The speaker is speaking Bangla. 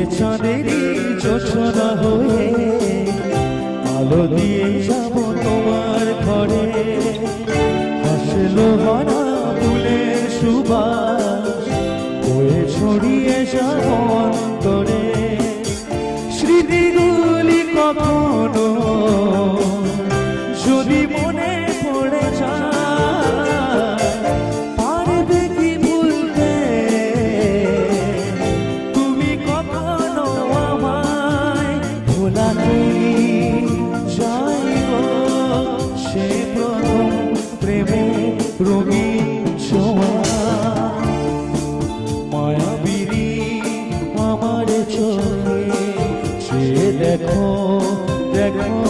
পেছনেরই জোছনা হয়ে আলো দিয়ে যাব তোমার ঘরে। হাসলো হারা ফুলের সুবা ছড়িয়ে যাব ভোলা কি সে প্রথম প্রেমে রঙিন ছোঁয়া মায়াবিনী আমার চোখে। সে দেখো দেখো